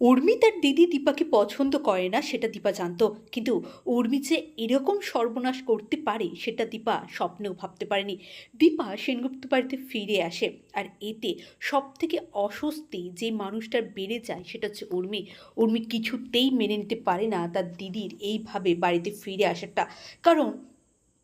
উর্মি তার দিদি দীপাকে পছন্দ করে না, সেটা দীপা জানতো। কিন্তু উর্মি যে এরকম সর্বনাশ করতে পারে, সেটা দীপা স্বপ্নেও ভাবতে পারেনি। দীপা সেনগুপ্ত বাড়িতে ফিরে আসে, আর এতে সব থেকে অস্বস্তি যে মানুষটার বেড়ে যায়, সেটা হচ্ছে উর্মি। উর্মি কিছুতেই মেনে নিতে পারে না তার দিদির এইভাবে বাড়িতে ফিরে আসাটা। কারণ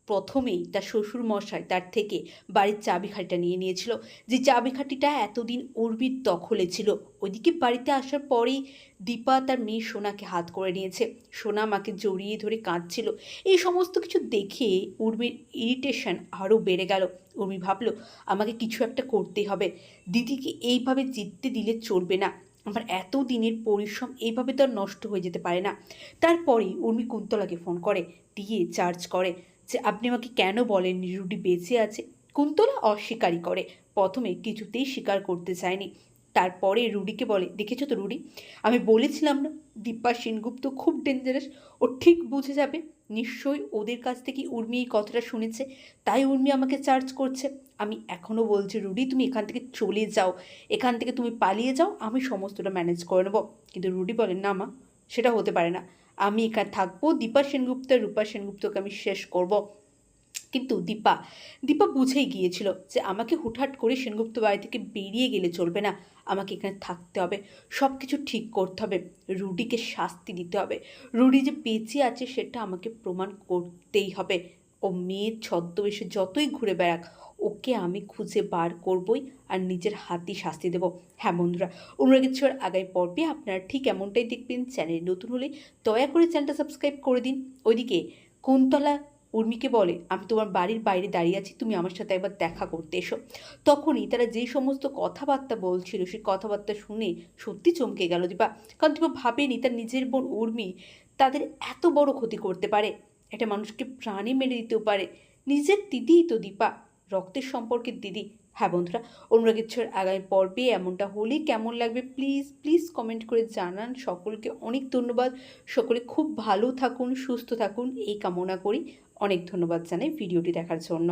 প্রথমেই তার শ্বশুর মশাই তার থেকে বাড়ির চাবিখাটিটা নিয়ে নিয়েছিল। যে চাবিখাটিটা এতদিন উর্মির দখলে ছিল, ওইদিকে বাড়িতে আসার পরেই দীপা তার মেয়ে সোনাকে হাত করে নিয়েছে। সোনা মাকে জড়িয়ে ধরে কাঁদছিল। এই সমস্ত কিছু দেখে উর্মির ইরিটেশন আরও বেড়ে গেল। উর্মি ভাবলো, আমাকে কিছু একটা করতেই হবে। দিদিকে এইভাবে জিততে দিলে চলবে না। আমার এত দিনের পরিশ্রম এইভাবে তো নষ্ট হয়ে যেতে পারে না। তারপরেই উর্মি কুন্তলাকে ফোন করে, দিয়ে চার্জ করে। যে আপনি আমাকে কেন বলেননি রুডি বেঁচে আছে। কুন্তলা অস্বীকারই করে। প্রথমে কিছুতেই স্বীকার করতে চায়নি। তারপরে রুডিকে বলে, দেখেছ তো রুডি? আমি বলেছিলাম না দীপা সেনগুপ্ত খুব ডেঞ্জারাস ও ঠিক বুঝে যাবে। নিশ্চয়ই ওদের কাছ থেকে উর্মি এই কথাটা শুনেছে, তাই উর্মি আমাকে চার্জ করছে। আমি এখনও বলছি, রুডি, তুমি এখান থেকে চলে যাও। এখান থেকে তুমি পালিয়ে যাও, আমি সমস্তটা ম্যানেজ করে নেব। কিন্তু রুডি বলেন না মা, সেটা হতে পারে না। আমি এখানে থাকব। দীপা সেনগুপ্ত, রূপা সেনগুপ্তকে আমি শেষ করব। কিন্তু দীপা দীপা বুঝেই গিয়েছিল যে আমাকে হুটহাট করে সেনগুপ্ত বাড়ি থেকে বেরিয়ে গেলে চলবে না। আমাকে এখানে থাকতে হবে সব কিছু ঠিক করতে হবে, রুডিকে শাস্তি দিতে হবে। রুডি যে বেঁচে আছে সেটা আমাকে প্রমাণ করতেই হবে। ও মেয়ের ছদ্মবেশে যতই ঘুরে বেড়াক, ওকে আমি খুঁজে বার করবই আর নিজের হাতেই শাস্তি দেবো। হ্যাঁ বন্ধুরা অনুরাগের আগামী পর্বে আপনারা ঠিক এমনটাই দেখবেন। চ্যানেল নতুন হলে দয়া করে চ্যানেলটা সাবস্ক্রাইব করে দিন। ওইদিকে কুন্তলা উর্মিকে বলে, আমি তোমার বাড়ির বাইরে দাঁড়িয়ে আছি, তুমি আমার সাথে একবার দেখা করতে এসো। তখনই তারা যেই সমস্ত কথাবার্তা বলছিল, সেই কথাবার্তা শুনে সত্যি চমকে গেল দীপা। কারণ দীপা ভাবেনি তার নিজের বোন উর্মি তাদের এত বড় ক্ষতি করতে পারে। একটা মানুষকে প্রাণে মেনে দিতেও পারে। নিজের দিদিই তো দীপা। রক্তের সম্পর্কের দিদি। হ্যাঁ বন্ধুরা অনুরাগ ইচ্ছর আগামী পর্বে এমনটা হলে কেমন লাগবে প্লিজ প্লিজ কমেন্ট করে জানান। সকলকে অনেক ধন্যবাদ। সকলে খুব ভালো থাকুন, সুস্থ থাকুন। এই কামনা করি। অনেক ধন্যবাদ জানাই ভিডিওটি দেখার জন্য।